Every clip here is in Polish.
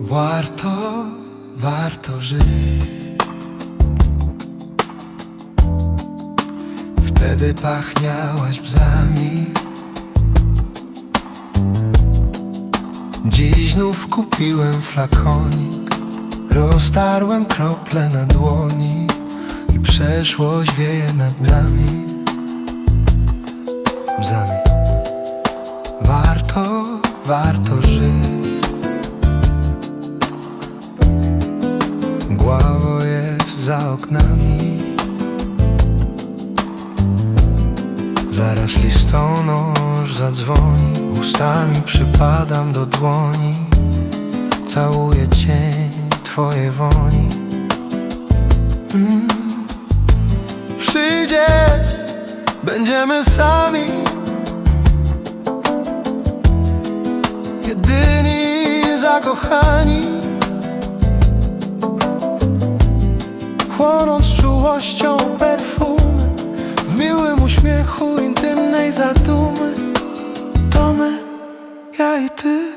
Warto, warto żyć. Wtedy pachniałaś bzami. Dziś znów kupiłem flakonik, roztarłem krople na dłoni i przeszłość wieje nad nami. Bzami. Warto, warto żyć. Za oknami. Zaraz listonosz zadzwoni Ustami przypadam do dłoni. Całuję cień twojej woni. Mm. Przyjdziesz, będziemy sami. Jedyni zakochani Chłonąc czułością perfumy W miłym uśmiechu intymnej zadumy. To my, ja i ty.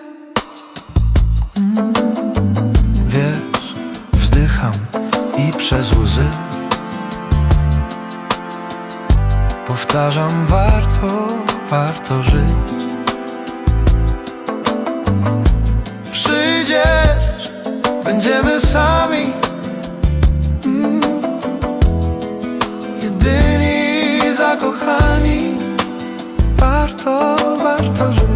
Wiesz, wzdycham i przez łzy Powtarzam, warto, warto żyć. Przyjdziesz, będziemy sami Warto, warto żyć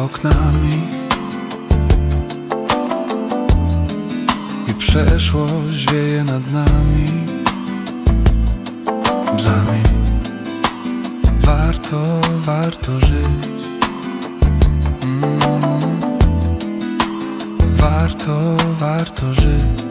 oknami. I przeszłość wieje nad nami. Bzami Warto, warto żyć. Mm. Warto, warto żyć